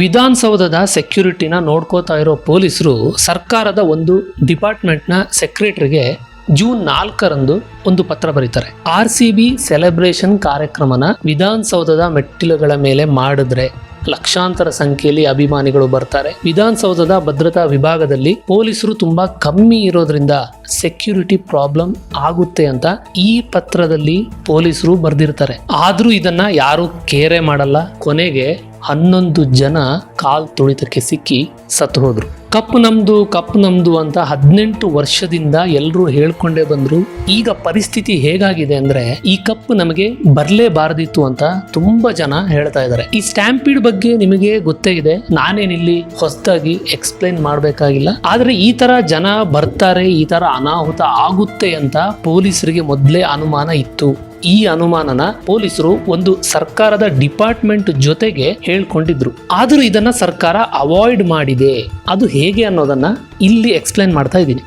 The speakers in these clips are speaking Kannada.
ವಿಧಾನಸೌಧದ ಸೆಕ್ಯೂರಿಟಿನ ನೋಡ್ಕೋತಾ ಇರೋ ಪೊಲೀಸರು ಸರ್ಕಾರದ ಒಂದು ಡಿಪಾರ್ಟ್ಮೆಂಟ್ನ ಸೆಕ್ರೆಟರಿಗೆ ಜೂನ್ ನಾಲ್ಕರಂದು ಒಂದು ಪತ್ರ ಬರೀತಾರೆ. ಆರ್ ಸಿ ಬಿ ಸೆಲೆಬ್ರೇಷನ್ ಕಾರ್ಯಕ್ರಮನ ವಿಧಾನಸೌಧದ ಮೆಟ್ಟಿಲುಗಳ ಮೇಲೆ ಮಾಡಿದ್ರೆ ಲಕ್ಷಾಂತರ ಸಂಖ್ಯೆಯಲ್ಲಿ ಅಭಿಮಾನಿಗಳು ಬರ್ತಾರೆ. ವಿಧಾನಸೌಧದ ಭದ್ರತಾ ವಿಭಾಗದಲ್ಲಿ ಪೊಲೀಸರು ತುಂಬಾ ಕಮ್ಮಿ ಇರೋದ್ರಿಂದ ಸೆಕ್ಯೂರಿಟಿ ಪ್ರಾಬ್ಲಮ್ ಆಗುತ್ತೆ ಅಂತ ಈ ಪತ್ರದಲ್ಲಿ ಪೊಲೀಸರು ಬರ್ದಿರ್ತಾರೆ. ಆದ್ರೂ ಇದನ್ನ ಯಾರು ಕೇರೆ ಮಾಡಲ್ಲ. ಕೊನೆಗೆ ಹನ್ನೊಂದು ಜನ ಕಾಲ್ ತುಳಿತಕ್ಕೆ ಸಿಕ್ಕಿ ಸತ್ತು ಹೋದ್ರು. ಕಪ್ ನಮ್ದು ಕಪ್ ನಮ್ದು ಅಂತ ಹದಿನೆಂಟು ವರ್ಷದಿಂದ ಎಲ್ಲರೂ ಹೇಳ್ಕೊಂಡೇ ಬಂದ್ರು. ಈಗ ಪರಿಸ್ಥಿತಿ ಹೇಗಾಗಿದೆ ಅಂದ್ರೆ ಈ ಕಪ್ ನಮಗೆ ಬರ್ಲೇಬಾರದಿತ್ತು ಅಂತ ತುಂಬಾ ಜನ ಹೇಳ್ತಾ ಇದ್ದಾರೆ. ಈ ಸ್ಟ್ಯಾಂಪೀಡ್ ಬಗ್ಗೆ ನಿಮಗೆ ಗೊತ್ತೇ ಇದೆ. ನಾನೇನಿಲ್ಲಿ ಹೊಸದಾಗಿ ಎಕ್ಸ್ಪ್ಲೈನ್ ಮಾಡಬೇಕಾಗಿಲ್ಲ. ಆದ್ರೆ ಈ ತರ ಜನ ಬರ್ತಾರೆ, ಈ ತರ ಅನಾಹುತ ಆಗುತ್ತೆ ಅಂತ ಪೊಲೀಸರಿಗೆ ಮೊದಲೇ ಅನುಮಾನ ಇತ್ತು. ಈ ಅನುಮಾನನ ಪೊಲೀಸರು ಒಂದು ಸರ್ಕಾರದ ಡಿಪಾರ್ಟ್ಮೆಂಟ್ ಜೊತೆಗೆ ಹೇಳ್ಕೊಂಡಿದ್ರು. ಆದರೂ ಇದನ್ನ ಸರ್ಕಾರ ಅವಾಯ್ಡ್ ಮಾಡಿದೆ. ಅದು ಹೇಗೆ ಅನ್ನೋದನ್ನ ಇಲ್ಲಿ ಎಕ್ಸ್ಪ್ಲೈನ್ ಮಾಡ್ತಾ ಇದ್ದೀನಿ.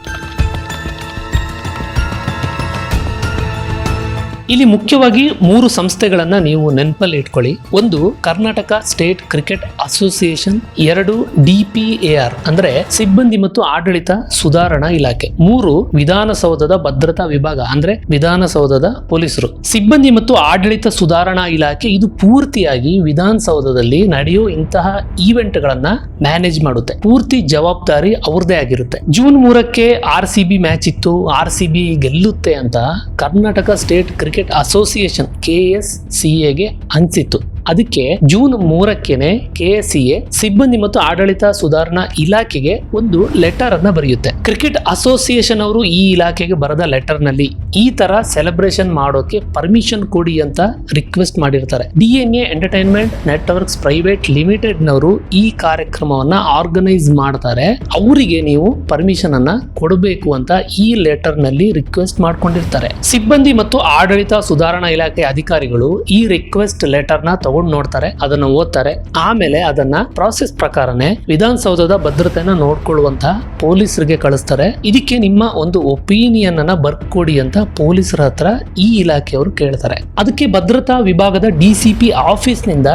ಇಲ್ಲಿ ಮುಖ್ಯವಾಗಿ ಮೂರು ಸಂಸ್ಥೆಗಳನ್ನ ನೀವು ನೆನಪಲ್ಲಿ ಇಟ್ಕೊಳ್ಳಿ. ಒಂದು ಕರ್ನಾಟಕ ಸ್ಟೇಟ್ ಕ್ರಿಕೆಟ್ ಅಸೋಸಿಯೇಷನ್, ಎರಡು ಡಿಪಿಎಆರ್ ಅಂದ್ರೆ ಸಿಬ್ಬಂದಿ ಮತ್ತು ಆಡಳಿತ ಸುಧಾರಣಾ ಇಲಾಖೆ. ಮೂರು ವಿಧಾನಸೌಧದ ಭದ್ರತಾ ವಿಭಾಗ, ಅಂದ್ರೆ ವಿಧಾನಸೌಧದ ಪೊಲೀಸರು. ಸಿಬ್ಬಂದಿ ಮತ್ತು ಆಡಳಿತ ಸುಧಾರಣಾ ಇಲಾಖೆ ಇದು ಪೂರ್ತಿಯಾಗಿ ವಿಧಾನಸೌಧದಲ್ಲಿ ನಡೆಯೋ ಇಂತಹ ಈವೆಂಟ್ ಗಳನ್ನ ಮ್ಯಾನೇಜ್ ಮಾಡುತ್ತೆ. ಪೂರ್ತಿ ಜವಾಬ್ದಾರಿ ಅವ್ರದೇ ಆಗಿರುತ್ತೆ. ಜೂನ್ ಮೂರಕ್ಕೆ ಆರ್ ಸಿ ಬಿ ಮ್ಯಾಚ್ ಇತ್ತು, ಆರ್ ಸಿ ಬಿ ಗೆಲ್ಲುತ್ತೆ ಅಂತ Karnataka state cricket association K S C ಎಗೆ ಅನ್ಸಿತ್ತು. ಅದಕ್ಕೆ ಜೂನ್ ಮೂರಕ್ಕೆನೆ ಕೆ ಎಸ್ ಸಿಬ್ಬಂದಿ ಮತ್ತು ಆಡಳಿತ ಸುಧಾರಣಾ ಇಲಾಖೆಗೆ ಒಂದು ಲೆಟರ್ ಅನ್ನ ಬರೆಯುತ್ತೆ. ಕ್ರಿಕೆಟ್ ಅಸೋಸಿಯೇಷನ್ ಅವರು ಈ ಇಲಾಖೆಗೆ ಬರೆದ ಲೆಟರ್ನಲ್ಲಿ ಈ ತರ ಸೆಲೆಬ್ರೇಷನ್ ಮಾಡೋಕೆ ಪರ್ಮಿಷನ್ ಕೊಡಿ ಅಂತ ರಿಕ್ವೆಸ್ಟ್ ಮಾಡಿರ್ತಾರೆ. DNA entertainment networks private limited ನವರು ಈ ಕಾರ್ಯಕ್ರಮವನ್ನ ಆರ್ಗನೈಸ್ ಮಾಡ್ತಾರೆ. ಅವರಿಗೆ ನೀವು ಪರ್ಮಿಷನ್ ಅನ್ನ ಕೊಡಬೇಕು ಅಂತ ಈ ಲೆಟರ್ನಲ್ಲಿ ರಿಕ್ವೆಸ್ಟ್ ಮಾಡ್ಕೊಂಡಿರ್ತಾರೆ. ಸಿಬ್ಬಂದಿ ಮತ್ತು ಆಡಳಿತ ಸುಧಾರಣಾ ಇಲಾಖೆ ಅಧಿಕಾರಿಗಳು ಈ ರಿಕ್ವೆಸ್ಟ್ ಲೆಟರ್ನ ತಗೊಂಡು ನೋಡ್ತಾರೆ, ಅದನ್ನ ಓದ್ತಾರೆ. ಆಮೇಲೆ ಅದನ್ನ ಪ್ರಾಸೆಸ್ ಪ್ರಕಾರನೇ ವಿಧಾನಸೌಧದ ಭದ್ರತೆಯನ್ನ ನೋಡ್ಕೊಳ್ಳುವಂತಹ ಪೊಲೀಸರಿಗೆ ಕಳಿಸ್ತಾರೆ. ಇದಕ್ಕೆ ನಿಮ್ಮ ಒಂದು ಒಪಿನಿಯನ್ ಅನ್ನ ಬರ್ಕೊಡಿ ಅಂತ ಪೊಲೀಸರ ಹತ್ರ ಈ ಇಲಾಖೆಯವರು ಕೇಳ್ತಾರೆ. ಅದಕ್ಕೆ ಭದ್ರತಾ ವಿಭಾಗದ ಡಿ ಸಿ ಪಿ ಆಫೀಸ್ನಿಂದ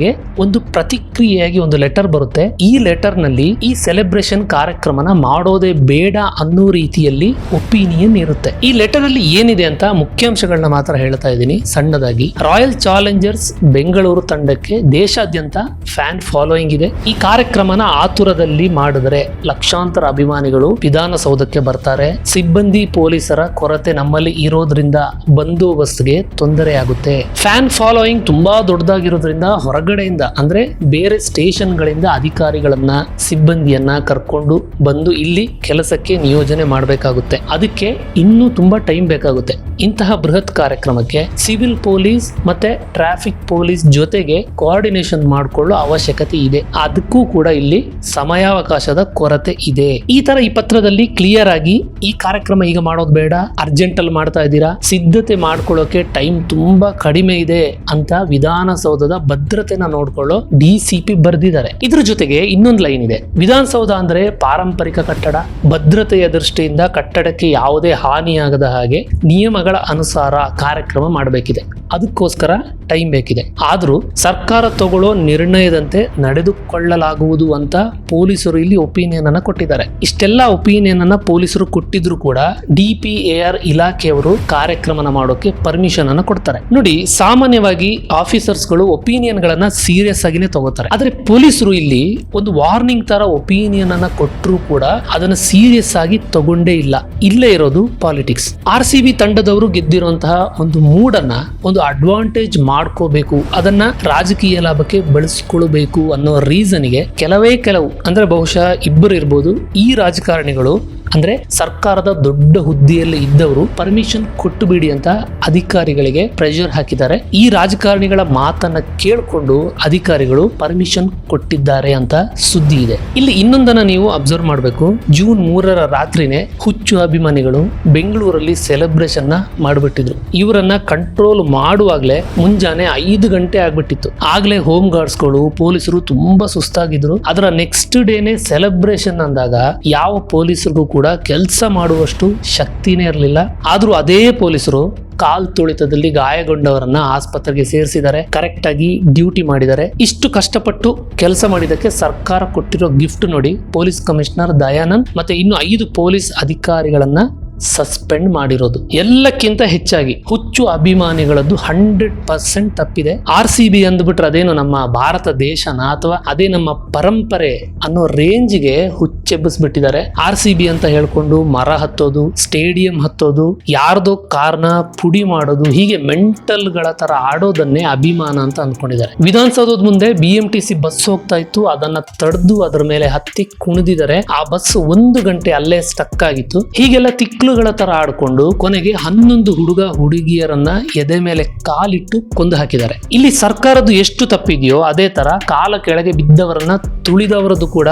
ಗೆ ಒಂದು ಪ್ರತಿಕ್ರಿಯೆಯಾಗಿ ಒಂದು ಲೆಟರ್ ಬರುತ್ತೆ. ಈ ಲೆಟರ್ನಲ್ಲಿ ಈ ಸೆಲೆಬ್ರೇಷನ್ ಕಾರ್ಯಕ್ರಮನ ಮಾಡೋದೇ ಬೇಡ ಅನ್ನೋ ರೀತಿಯಲ್ಲಿ ಒಪಿನಿಯನ್ ಇರುತ್ತೆ. ಈ ಲೆಟರ್ ಅಲ್ಲಿ ಏನಿದೆ ಅಂತ ಮುಖ್ಯಾಂಶಗಳನ್ನ ಮಾತ್ರ ಹೇಳ್ತಾ ಇದ್ದೀನಿ. ಸಣ್ಣದಾಗಿ. ರಾಯಲ್ ಚಾಲೆಂಜರ್ಸ್ ಬೆಂಗಳೂರು ತಂಡಕ್ಕೆ ದೇಶಾದ್ಯಂತ ಫ್ಯಾನ್ ಫಾಲೋಯಿಂಗ್ ಇದೆ. ಈ ಕಾರ್ಯಕ್ರಮನ ಆತುರದಲ್ಲಿ ಮಾಡಿದರೆ ಲಕ್ಷಾಂತರ ಅಭಿಮಾನಿಗಳು ವಿಧಾನಸೌಧಕ್ಕೆ ಬರ್ತಾರೆ. ಸಿಬ್ಬಂದಿ ಪೊಲೀಸರ ಕೊರತೆ ನಮ್ಮಲ್ಲಿ ಇರೋದ್ರಿಂದ ಬಂದೋಬಸ್ತ್ಗೆ ತೊಂದರೆ ಆಗುತ್ತೆ. ಫ್ಯಾನ್ ಫಾಲೋಯಿಂಗ್ ತುಂಬಾ ದೊಡ್ಡದಾಗಿರೋದ್ರಿಂದ ಹೊರಗಡೆಯಿಂದ, ಅಂದ್ರೆ ಬೇರೆ ಸ್ಟೇಷನ್ಗಳಿಂದ ಅಧಿಕಾರಿಗಳನ್ನ, ಸಿಬ್ಬಂದಿಯನ್ನ ಕರ್ಕೊಂಡು ಬಂದು ಇಲ್ಲಿ ಕೆಲಸಕ್ಕೆ ನಿಯೋಜನೆ ಮಾಡಬೇಕಾಗುತ್ತೆ. ಅದಕ್ಕೆ ಇನ್ನೂ ತುಂಬಾ ಟೈಮ್ ಬೇಕಾಗುತ್ತೆ. ಇಂತಹ ಬೃಹತ್ ಕಾರ್ಯಕ್ರಮಕ್ಕೆ ಸಿವಿಲ್ ಪೊಲೀಸ್ ಮತ್ತೆ ಟ್ರಾಫಿಕ್ ಪೊಲೀಸ್ ಜೊತೆಗೆ ಕೋಆರ್ಡಿನೇಷನ್ ಮಾಡಿಕೊಳ್ಳೋ ಅವಶ್ಯಕತೆ ಇದೆ. ಅದಕ್ಕೂ ಕೂಡ ಇಲ್ಲಿ ಸಮಯಾವಕಾಶದ ಕೊರತೆ ಇದೆ. ಈ ತರ ಈ ಪತ್ರದಲ್ಲಿ ಕ್ಲಿಯರ್ ಆಗಿ ಈ ಕಾರ್ಯಕ್ರಮ ಈಗ ಮಾಡೋದು ಬೇಡ ಅರ್ಜೆಂಟ್ ಅಲ್ಲಿ ಮಾಡ್ತಾ ಇದ್ದೀರಾ, ಸಿದ್ಧತೆ ಮಾಡ್ಕೊಳ್ಳೋಕೆ ಟೈಮ್ ತುಂಬಾ ಕಡಿಮೆ ಇದೆ ಅಂತ ವಿಧಾನಸೌಧದ ಭದ್ರತೆನ ನೋಡ್ಕೊಳ್ಳೋ ಡಿ ಸಿ ಬರ್ದಿದ್ದಾರೆ. ಇದ್ರ ಜೊತೆಗೆ ಇನ್ನೊಂದು ಲೈನ್ ಇದೆ. ವಿಧಾನಸೌಧ ಅಂದ್ರೆ ಪಾರಂಪರಿಕ ಕಟ್ಟಡ. ಭದ್ರತೆಯ ದೃಷ್ಟಿಯಿಂದ ಕಟ್ಟಡಕ್ಕೆ ಯಾವುದೇ ಹಾನಿಯಾಗದ ಹಾಗೆ ನಿಯಮಗಳ ಅನುಸಾರ ಕಾರ್ಯಕ್ರಮ ಮಾಡಬೇಕಿದೆ. ಅದಕ್ಕೋಸ್ಕರ ಟೈಮ್ ಬೇಕಿದೆ. ಆದ್ರೂ ಸರ್ಕಾರ ತಗೊಳ್ಳೋ ನಿರ್ಣಯದಂತೆ ನಡೆದುಕೊಳ್ಳಲಾಗುವುದು ಅಂತ ಪೊಲೀಸರು ಇಲ್ಲಿ ಒಪಿನಿಯನ್ ಅನ್ನ ಕೊಟ್ಟಿದ್ದಾರೆ. ಇಷ್ಟೆಲ್ಲ ಒಪಿನಿಯನ್ ಅನ್ನ ಪೊಲೀಸರು ಕೊಟ್ಟಿದ್ರು ಕೂಡ ಡಿಪಿಎಆರ್ ಇಲಾಖೆಯವರು ಕಾರ್ಯಕ್ರಮನ ಮಾಡೋಕೆ ಪರ್ಮಿಷನ್ ಅನ್ನ ಕೊಡ್ತಾರೆ. ನೋಡಿ, ಸಾಮಾನ್ಯವಾಗಿ ಆಫೀಸರ್ಸ್ಗಳು ಒಪಿನಿಯನ್ ಗಳನ್ನ ಸೀರಿಯಸ್ ಆಗಿನೇ ತಗೋತಾರೆ. ಆದ್ರೆ ಪೊಲೀಸರು ಇಲ್ಲಿ ಒಂದು ವಾರ್ನಿಂಗ್ ತರ ಒಪಿನಿಯನ್ ಅನ್ನ ಕೊಟ್ಟರು ಕೂಡ ಅದನ್ನ ಸೀರಿಯಸ್ ಆಗಿ ತಗೊಂಡೇ ಇಲ್ಲ. ಇಲ್ಲೇ ಇರೋದು ಪಾಲಿಟಿಕ್ಸ್. ಆರ್ ಸಿ ಬಿ ತಂಡದವರು ಗೆದ್ದಿರುವಂತಹ ಒಂದು ಮೂಡನ್ನ ಒಂದು ಅಡ್ವಾಂಟೇಜ್ ಮಾಡ್ಕೋಬೇಕು ಅದನ್ನ ರಾಜಕೀಯ ಲಾಭಕ್ಕೆ ಬಳಸಿಕೊಳ್ಳಬೇಕು ಅನ್ನೋ ರೀಸನ್ಗೆ ಕೆಲವೇ ಕೆಲವು ಅಂದ್ರೆ ಬಹುಶಃ ಇಬ್ಬರು ಇರ್ಬೋದು ಈ ರಾಜಕಾರಣಿಗಳು ಅಂದ್ರೆ ಸರ್ಕಾರದ ದೊಡ್ಡ ಹುದ್ದೆಯಲ್ಲಿ ಇದ್ದವರು ಪರ್ಮಿಷನ್ ಕೊಟ್ಟು ಬಿಡಿ ಅಂತ ಅಧಿಕಾರಿಗಳಿಗೆ ಪ್ರೆಷರ್ ಹಾಕಿದ್ದಾರೆ. ಈ ರಾಜಕಾರಣಿಗಳ ಮಾತನ್ನ ಕೇಳಿಕೊಂಡು ಅಧಿಕಾರಿಗಳು ಪರ್ಮಿಷನ್ ಕೊಟ್ಟಿದ್ದಾರೆ ಅಂತ ಸುದ್ದಿ ಇದೆ. ಇಲ್ಲಿ ಇನ್ನೊಂದನ್ನ ನೀವು ಅಬ್ಸರ್ವ್ ಮಾಡಬೇಕು. ಜೂನ್ ಮೂರರ ರಾತ್ರಿನೇ ಹುಚ್ಚು ಅಭಿಮಾನಿಗಳು ಬೆಂಗಳೂರಲ್ಲಿ ಸೆಲೆಬ್ರೇಷನ್ನ ಮಾಡಿಬಿಟ್ಟಿದ್ರು. ಇವರನ್ನ ಕಂಟ್ರೋಲ್ ಮಾಡುವಾಗಲೇ ಮುಂಜಾನೆ ಐದು ಗಂಟೆ ಆಗ್ಬಿಟ್ಟಿತ್ತು. ಆಗ್ಲೇ ಹೋಮ್ ಗಾರ್ಡ್ಸ್ಗಳು, ಪೊಲೀಸರು ತುಂಬಾ ಸುಸ್ತಾಗಿದ್ರು. ಅದರ ನೆಕ್ಸ್ಟ್ ಡೇನೆ ಸೆಲೆಬ್ರೇಷನ್ ಅಂದಾಗ ಯಾವ ಪೊಲೀಸರಿಗೂ ಕೂಡ ಕೆಲಸ ಮಾಡುವಷ್ಟು ಶಕ್ತಿನೇ ಇರಲಿಲ್ಲ. ಆದರೂ ಅದೇ ಪೊಲೀಸರು ಕಾಲ್ ತುಳಿತದಲ್ಲಿ ಗಾಯಗೊಂಡವರನ್ನ ಆಸ್ಪತ್ರೆಗೆ ಸೇರಿಸಿದ್ದಾರೆ. ಕರೆಕ್ಟ್ ಆಗಿ ಡ್ಯೂಟಿ ಮಾಡಿದ್ದಾರೆ. ಇಷ್ಟು ಕಷ್ಟಪಟ್ಟು ಕೆಲಸ ಮಾಡಿದಕ್ಕೆ ಸರ್ಕಾರ ಕೊಟ್ಟಿರೋ ಗಿಫ್ಟ್ ನೋಡಿ ಪೊಲೀಸ್ ಕಮಿಷನರ್ ದಯಾನಂದ್ ಮತ್ತೆ ಇನ್ನು ಐದು ಪೊಲೀಸ್ ಅಧಿಕಾರಿಗಳನ್ನ ಸಸ್ಪೆಂಡ್ ಮಾಡಿರೋದು. ಎಲ್ಲಕ್ಕಿಂತ ಹೆಚ್ಚಾಗಿ ಹುಚ್ಚು ಅಭಿಮಾನಿಗಳದ್ದು ಹಂಡ್ರೆಡ್ ಪರ್ಸೆಂಟ್ ತಪ್ಪಿದೆ. ಆರ್ ಸಿ ಬಿ ಅಂದ್ಬಿಟ್ರೆ ಅದೇನು ನಮ್ಮ ಭಾರತ ದೇಶನ ಅಥವಾ ಅದೇ ನಮ್ಮ ಪರಂಪರೆ ಅನ್ನೋ ರೇಂಜ್ಗೆ ಹುಚ್ಚೆಬ್ಬಿಸ್ಬಿಟ್ಟಿದ್ದಾರೆ. ಆರ್ ಸಿ ಬಿ ಅಂತ ಹೇಳ್ಕೊಂಡು ಮರ ಹತ್ತೋದು, ಸ್ಟೇಡಿಯಂ ಹತ್ತೋದು, ಯಾರ್ದೋ ಕಾರ್ನ ಪುಡಿ ಮಾಡೋದು, ಹೀಗೆ ಮೆಂಟಲ್ಗಳ ತರ ಆಡೋದನ್ನೇ ಅಭಿಮಾನ ಅಂತ ಅಂದ್ಕೊಂಡಿದ್ದಾರೆ ವಿಧಾನಸೌಧದ ಮುಂದೆ B M T C bus ಹೋಗ್ತಾ ಇತ್ತು. ಅದನ್ನ ತಡೆದು ಅದರ ಮೇಲೆ ಹತ್ತಿ ಕುಣಿದಿದ್ದಾರೆ. ಆ ಬಸ್ ಒಂದು ಗಂಟೆ ಅಲ್ಲೇ ಸ್ಟಕ್ ಆಗಿತ್ತು. ಹೀಗೆಲ್ಲ ತಿಕ್ಲುಗಳ ಥರ ಆಡ್ಕೊಂಡು ಕೊನೆಗೆ ಹನ್ನೊಂದು ಹುಡುಗ ಹುಡುಗಿಯರನ್ನ ಎದೆ ಮೇಲೆ ಕಾಲಿಟ್ಟು ಕೊಂದು ಹಾಕಿದ್ದಾರೆ. ಇಲ್ಲಿ ಸರ್ಕಾರದ್ದು ಎಷ್ಟು ತಪ್ಪಿದೆಯೋ ಅದೇ ತರ ಕಾಲ ಕೆಳಗೆ ಬಿದ್ದವರನ್ನ ತುಳಿದವರದ್ದು ಕೂಡ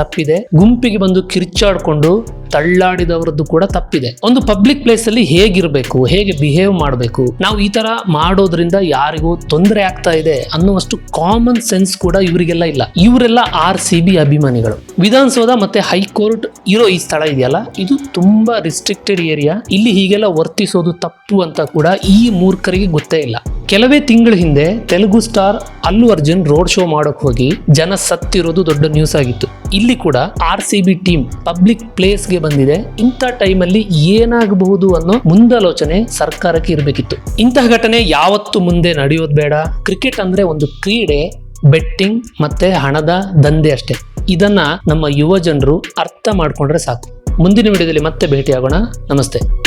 ತಪ್ಪಿದೆ. ಗುಂಪಿಗೆ ಬಂದು ಕಿರ್ಚಾಡ್ಕೊಂಡು ತಳ್ಳಾಡಿದವರದ್ದು ಕೂಡ ತಪ್ಪಿದೆ. ಒಂದು ಪಬ್ಲಿಕ್ ಪ್ಲೇಸ್ ಅಲ್ಲಿ ಹೇಗಿರಬೇಕು, ಹೇಗೆ ಬಿಹೇವ್ ಮಾಡಬೇಕು, ನಾವು ಈ ತರ ಮಾಡೋದ್ರಿಂದ ಯಾರಿಗೂ ತೊಂದರೆ ಆಗ್ತಾ ಇದೆ ಅನ್ನುವಷ್ಟು ಕಾಮನ್ ಸೆನ್ಸ್ ಕೂಡ ಇವರಿಗೆಲ್ಲ ಇಲ್ಲ. ಇವರೆಲ್ಲ ಆರ್ ಸಿ ಬಿ ಅಭಿಮಾನಿಗಳು. ವಿಧಾನಸೌಧ ಮತ್ತೆ ಹೈಕೋರ್ಟ್ ಇರೋ ಈ ಸ್ಥಳ ಇದೆಯಲ್ಲ? ಇದು ತುಂಬಾ ರಿಸ್ಟ್ರಿಕ್ಟೆಡ್ ಏರಿಯಾ ಇಲ್ಲಿ ಹೀಗೆಲ್ಲ ವರ್ತಿಸೋದು ತಪ್ಪು ಅಂತ ಕೂಡ ಈ ಮೂರ್ಖರಿಗೆ ಗೊತ್ತೇ ಇಲ್ಲ. ಕೆಲವೇ ತಿಂಗಳ ಹಿಂದೆ Telugu star Allu Arjun road show ಮಾಡಕ್ ಹೋಗಿ ಜನ ಸತ್ತಿರೋದು ದೊಡ್ಡ ನ್ಯೂಸ್ ಆಗಿತ್ತು. ಇಲ್ಲಿ ಕೂಡ R C B team public ಪ್ಲೇಸ್ಗೆ ಬಂದಿದೆ. ಇಂಥ ಟೈಮಲ್ಲಿ ಏನಾಗಬಹುದು ಅನ್ನೋ ಮುಂದಾಲೋಚನೆ ಸರ್ಕಾರಕ್ಕೆ ಇರಬೇಕಿತ್ತು. ಇಂತಹ ಘಟನೆ ಯಾವತ್ತು ಮುಂದೆ ನಡೆಯೋದು ಬೇಡ. ಕ್ರಿಕೆಟ್ ಅಂದ್ರೆ ಒಂದು ಕ್ರೀಡೆ ಬೆಟ್ಟಿಂಗ್ ಮತ್ತೆ ಹಣದ ದಂಧೆ ಅಷ್ಟೇ. ಇದನ್ನ ನಮ್ಮ ಯುವ ಜನರು ಅರ್ಥ ಮಾಡ್ಕೊಂಡ್ರೆ ಸಾಕು. ಮುಂದಿನ ವಿಡಿಯೋದಲ್ಲಿ ಮತ್ತೆ ಭೇಟಿಯಾಗೋಣ. ನಮಸ್ತೆ.